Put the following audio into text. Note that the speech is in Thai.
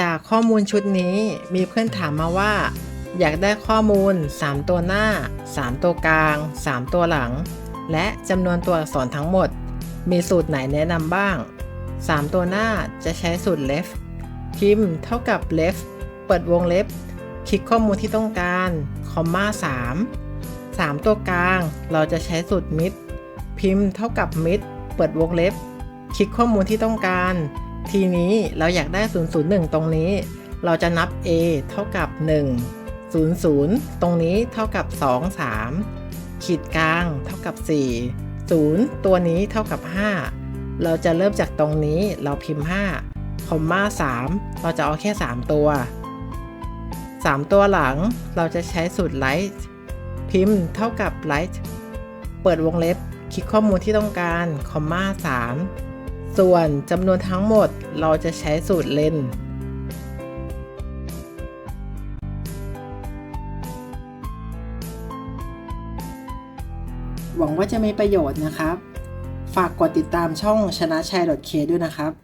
จากข้อมูลชุดนี้มีเพื่อนถามมาว่า อยากได้ข้อมูล 3 ตัวหน้า 3 ตัวกลาง 3 ตัวหลัง และจำนวนตัวอักษรทั้งหมด มีสูตรไหนแนะนำบ้าง 3 ตัวหน้าจะใช้สูตร left พิมพ์เท่ากับ left เปิดวงเล็บ คลิกข้อมูลที่ต้องการคอมมา3 3 ตัวกลางเราจะใช้สูตร mid พิมพ์เท่ากับ mid เปิดวงเล็บ คลิกข้อมูลที่ต้องการ ทีนี้เราอยากได้ 001 ตรงนี้ เราจะนับ a เท่ากับ 1 00 ตรงนี้เท่ากับ 2 3 ขีดกลางเท่ากับ 4 0 ตัวนี้เท่ากับ 5 เราจะเริ่มจากตรงนี้เราพิมพ์ 5 คอมมา 3 เราจะเอาแค่ 3 ตัว 3 ตัวหลังเราจะใช้สูตร right พิมพ์เท่ากับ right เปิดวงเล็บ คลิกข้อมูลที่ต้องการคอมมา 3 ส่วนจำนวนทั้งหมดเราจะใช้สูตรเลนหวังว่าจะมีประโยชน์นะครับ ฝากกดติดตามช่องชนะชัย .k ด้วยนะครับ